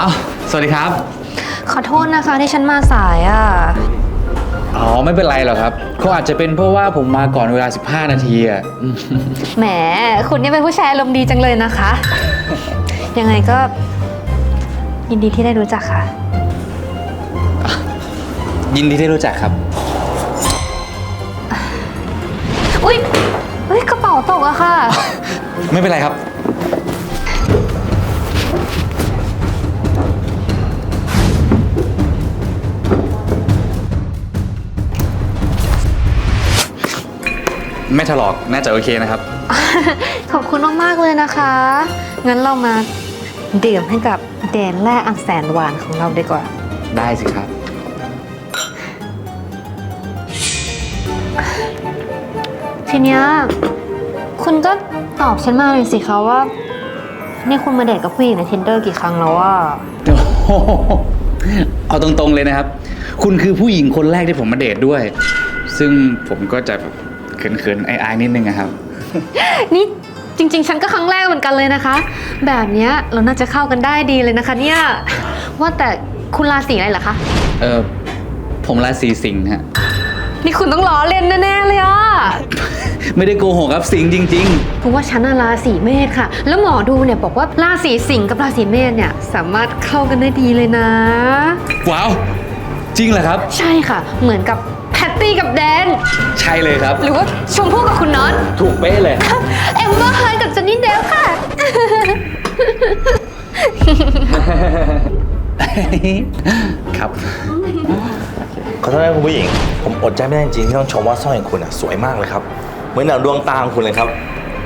อ้าวสวัสดีครับ ขอโทษนะคะที่ฉันมาสายอะ อ๋อ ไม่เป็นไรหรอกครับเขาอาจจะเป็นเพราะว่าผมมาก่อนเวลา 15 นาทีอะอืมแหม คุณนี่เป็นผู้ชายอารมณ์ดีจังเลยนะคะ ยังไงก็ ยินดีที่ได้รู้จักค่ะ ยินดีที่รู้จักครับ อุ้ยเฮ้ยกระเป๋าตกอะค่ะ ไม่เป็นไรครับ ไม่ถลอกน่าจะโอเคนะครับ ขอบคุณมาก ๆ เลยนะคะ งั้นเรามาดื่มให้กับแดนแร่อันแสนหวานของเราดีกว่า ได้สิครับ ทีเนี้ยคุณก็ตอบฉันมาเลยสิคะว่า นี่คุณมาเดทกับผู้หญิงใน tinder กี่ครั้งแล้วว่า โอ้โหเอาตรงๆเลยนะครับ คุณคือผู้หญิงคนแรกที่ผมมาเดทด้วย ซึ่งผมก็จะแบบ เขินๆอายๆนิดนึงอะครับ นี่จริง ๆ ฉันก็ครั้งแรกเหมือนกันเลยนะคะ แบบเนี้ยเราน่าจะเข้ากันได้ดีเลยนะคะเนี่ยว่าแต่คุณราศีอะไรเหรอคะเออผมราศีสิงห์ฮะ นี่คุณต้องล้อเล่นแน่ๆเลยอะไม่ได้โกหกครับสิงห์จริง เพราะว่าฉันน่ะราศีเมษค่ะ แล้วหมอดูเนี่ยบอกว่าราศีสิงห์กับราศีเมษเนี่ยสามารถเข้ากันได้ดีเลยนะ ๆ ว้าว จริงเหรอครับ ใช่ค่ะ เหมือนกับแพตตี้กับแดน ใช่เลยครับ หรือว่าชมพู่กับคุณน็อต ถูกเป๊ะเลย เอมเบอร์เฮิร์นกับเจนนี่เดลค่ะ ครับ ขอโทษนะคุณผู้หญิง ผมอดใจไม่ได้จริงๆที่ต้องชมว่าสร้อยของคุณอะสวยมากเลยครับ เหมือนหนังดวงตาของคุณเลยครับ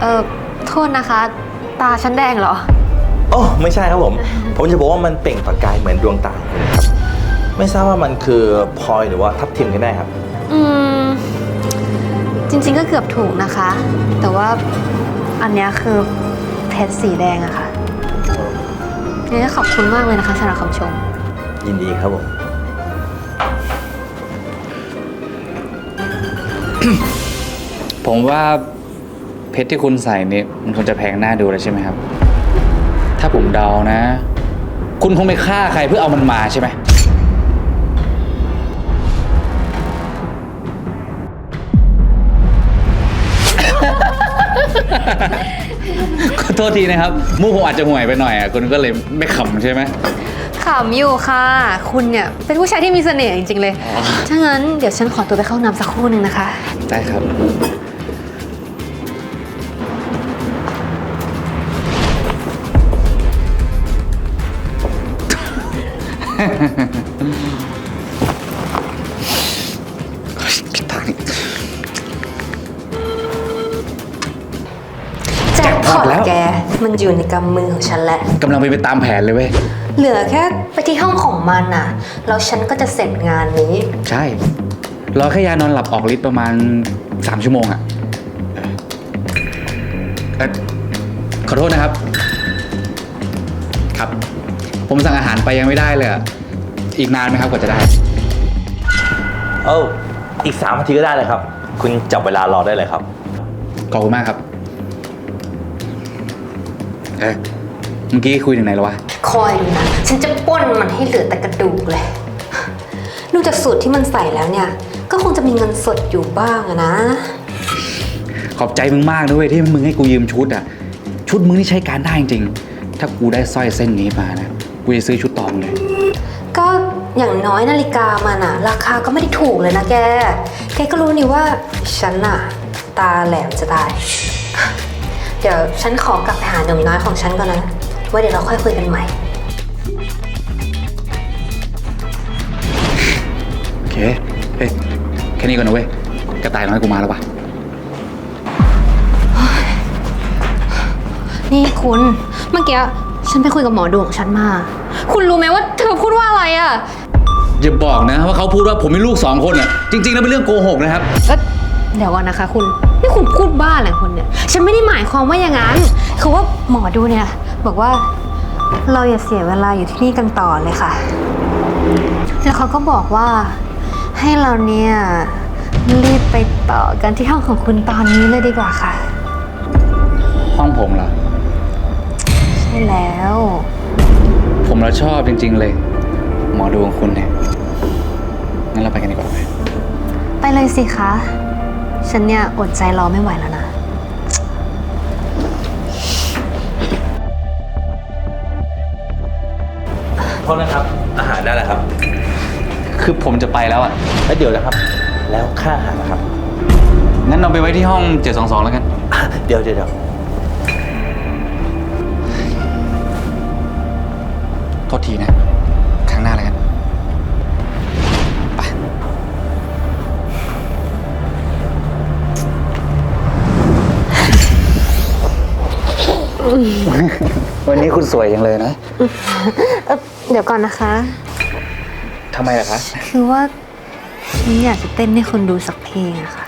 เออโทษนะคะ ตาฉันแดงเหรอ โอ้ไม่ใช่ครับผม ผมจะบอกว่ามันเปล่งประกายเหมือนดวงตาของคุณเลยครับ ไม่ทราบว่ามันคือพลอยหรือว่าทับทิมกันแน่ครับ อืม จริงๆก็เกือบถูกนะคะ แต่ว่าอันเนี้ยคือเพชรสีแดงอะค่ะงั้นก็ขอบคุณมากเลยนะคะสำหรับคำชม ยินดีครับผม ผมว่าเพชรที่คุณใส่เนี่ยมันคงจะแพงหน้าดูแล้วใช่ไหมครับ ถ้าผมเดานะ คุณคงไม่ฆ่าใครเพื่อเอามันมาใช่ไหม ขอโทษทีนะครับมูกผมอาจจะห่วยไปหน่อยอะคุณก็เลยไม่ขำใช่ไหม ขำอยู่ค่ะ คุณเนี่ยเป็นผู้ชายที่มีเสน่ห์จริงๆเลยอ๋อถ้างั้นเดี๋ยวฉันขอตัวไปเข้าน้ำสักครู่หนึ่งนะคะ ได้ครับ มันอยู่ในกำมือของฉันแหละกำลังไปนไปตามแผนเลยเว้ย เหลือแค่ไปที่ห้องของมันน่ะ แล้วฉันก็จะเสร็จงานนี้ ใช่ รอแค่ยานอนหลับออกฤทธิ์ประมาณ 3 ชั่วโมงอะเอ่อขอโทษนะครับ ครับ ผมสั่งอาหารไปยังไม่ได้เลยอะอีกนานไหมครับกว่าจะได้ เอ้าอีกสามนาทีก็ได้เลยครับ คุณจับเวลารอได้เลยครับ ขอบคุณมากครับ เอ๊ะเมื่อกี้คุยถึงไหนแล้ววะ คอยดูนะฉันจะปล้นมันให้เหลือแต่กระดูกเลยดูจากสูตรที่มันใส่แล้วเนี่ย ก็คงจะมีเงินสดอยู่บ้างอะนะ ขอบใจมึงมากนะเว้ยที่มึงให้กูยืมชุดอะชุดมึงนี่ใช้การได้จริงถ้ากูได้สร้อยเส้นนี้มานะ กูจะซื้อชุดตองเลย ก็อย่างน้อยนาฬิกามันอะราคาก็ไม่ได้ถูกเลยนะแก แกก็รู้นี่ว่าฉันอะตาแหลมจะตาย เดี๋ยวฉันขอกลับไปหาหนุ่มน้อยของฉันก่อนนะไว่าเดี๋ยวเราค่อยคุยกันใหม่ โอเค เฮ้ย แค่นี้ก่อนนะเว้ย กระต่ายน้อยกูมาแล้วปะนี่คุณเมื่อกี้ฉันไปคุยกับหมอดูของฉันมา คุณรู้ไหมว่าเธอพูดว่าอะไรอะอย่าบอกนะว่าเขาพูดว่าผมมีลูกสองคนอะจริงๆแล้วเป็นเรื่องโกหกนะครับเอ๊ะเดี๋ยวก่อนนะคะ คุณ นี่คุณพูดบ้าอะไรของคุณเนี่ย ฉันไม่ได้หมายความว่าอย่างนั้น คือว่าหมอดูเนี่ย บอกว่าเราอย่าเสียเวลาอยู่ที่นี่กันต่อเลยค่ะ แล้วเขาก็บอกว่าให้เราเนี่ยรีบไปต่อกันที่ห้องของคุณตอนนี้เลยดีกว่าค่ะ ห้องผมเหรอ ใช่แล้ว ผมผมแล้วชอบจริง ๆ เลย หมอดูของคุณเนี่ย งั้นเราไปกันดีกว่าไหม ไปเลยสิคะ ฉันเนี่ยอดใจรอไม่ไหวแล้วนะ โทษนะครับ อาหารได้แล้วครับ คือผมจะไปแล้วอะแล้วเดี๋ยวนะครับ แล้วค่าอาหารนะครับ งั้นเราไปไว้ที่ห้อง 722 แล้วกัน อะเดี๋ยวเดี๋ยวเดี๋ยวโทษทีนะ วันนี้คุณสวยจังเลยนะ เอ่อเดี๋ยวก่อนนะคะ ทำไมล่ะคะคือว่าฉันอยากจะเต้นให้คุณดูสักเพลงอะค่ะ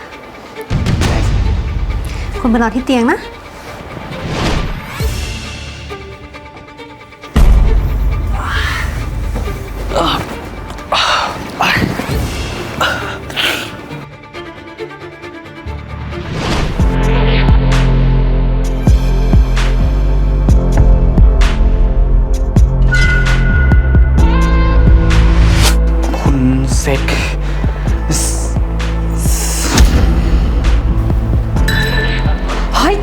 คุณไปรอที่เตียงนะ เซกเฮ้ย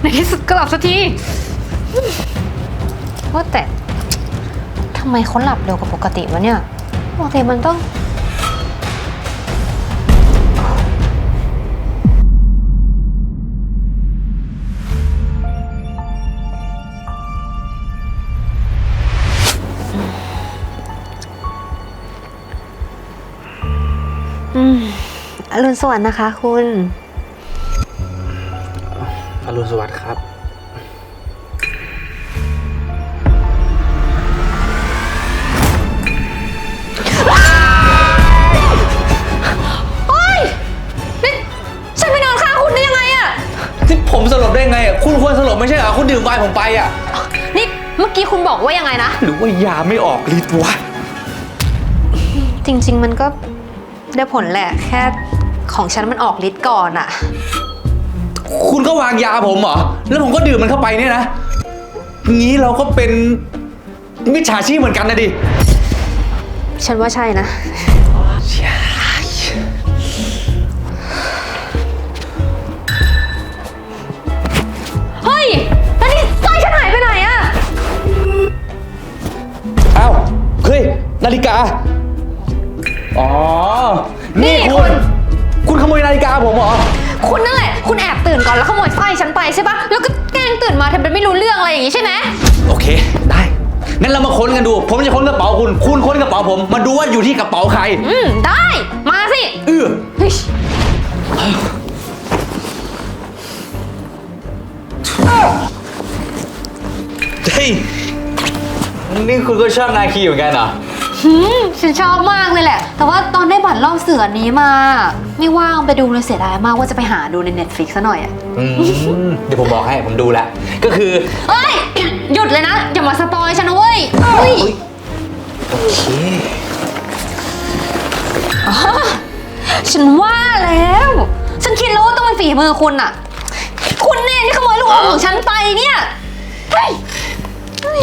ในที่สุดก็หลับสักที ว่าแต่ทำไมเขาหลับเร็วกว่าปกติวะเนี่ย ปกติมันต้อง สวัสดิ์นะคะ คุณ อรุณสวัสดิ์ครับเฮ้ยนี่ฉันไปนอนข้างคุณได้ยังไงอะ ที่ผมสลบได้ไงอะคุณควรสลบไม่ใช่เหรอคุณดื่มไวน์ผมไปอะ นี่เมื่อกี้คุณบอกว่ายังไงนะ หรือว่ายาไม่ออกฤทธิ์วะจริง ๆ มันก็ได้ผลแหละ แค่ ของฉันมันออกฤทธิ์ก่อนอะคุณก็วางยาผมเหรอ แล้วผมก็ดื่มมันเข้าไปเนี่ยนะ งี้เราก็เป็นมิจฉาชีพเหมือนกันนะดิ ฉันว่าใช่นะ งั้นเรามาค้นกันดู ผมจะค้นกระเป๋าคุณ คุณค้นกระเป๋าผม มาดูว่าอยู่ที่กระเป๋าใคร อืม ได้ มาสิเออเฮ้ยเฮ้ยนี่คุณก็ชอบนาคีเหมือนกันเหรอ หืมฉันชอบมากเลยแหละ แต่ว่าตอนได้บัตรรอบเสือนี้มา ไม่ว่างไปดูเลยเสียดายมากว่าจะไปหาดูใน Netflix ซะหน่อยอะอืม เดี๋ยวผมบอกให้ผมดูแล้วก็คือเฮ้ย หยุดเลยนะ อย่ามาสปอยฉัน นะเว้ยเฮ้ยโอเคอ๋อฉันว่าแล้ว ฉันคิดแล้วว่าต้องเป็นฝีมือคุณอะคุณเนี่ยที่ขโมยลูกอมของฉันไปเนี่ยเฮ้ย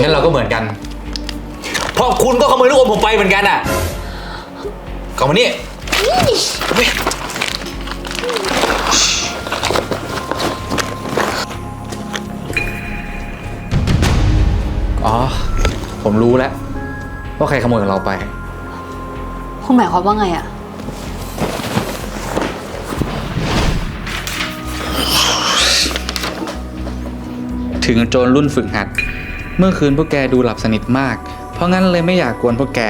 งั้นเราก็เหมือนกัน เพราะคุณก็ขโมยลูกอมผมไปเหมือนกันอะกลับมานี่เว้ยอ๋อ ผมรู้แล้ว ว่าใครขโมยของเราไป คุณหมายความว่าไงอะถึงโจรรุ่นฝึกหัด เมื่อคืนพวกแกดูหลับสนิทมาก เพราะงั้นเลยไม่อยากกวนพวกแก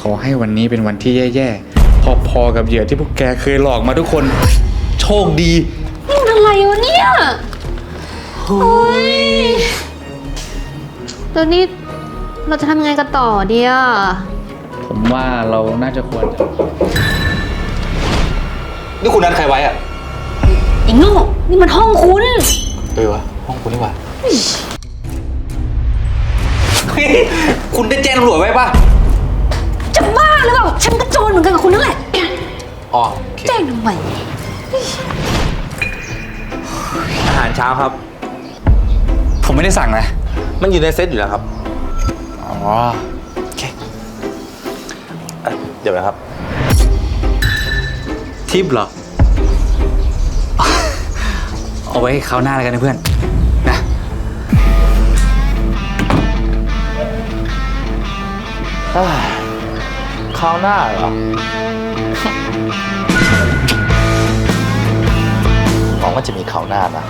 ขอให้วันนี้เป็นวันที่แย่ๆ พอๆกับเหยื่อที่พวกแกเคยหลอกมาทุกคน โชคดี นี่มันอะไรวะเนี่ยโอ้ยแล้วนี่ เราจะทำยังไงกันต่อดีอะผมว่าเราน่าจะควรจะนี่คุณนัดใครไว้อะไอ้โง่นี่มันห้องคุณ เออวะห้องคุณนี่หว่าเฮ้ยคุณได้แจ้งตำรวจไว้ปะจะบ้าหรือเปล่า ฉันก็โจรเหมือนกันกับคุณนั่นแหละ อ๋อโอเคแจ้งทำไมอาหารเช้าครับ ผมไม่ได้สั่งนะ มันอยู่ในเซตอยู่แล้วครับ อ๋อโอเคเอ่อเดี๋ยวนะครับ ทิปเหรอ เอาไว้คราวหน้าแล้วกันนะเพื่อน นะ เอ้ยคราวหน้าเหรอ หวังว่าจะมีคราวหน้านะ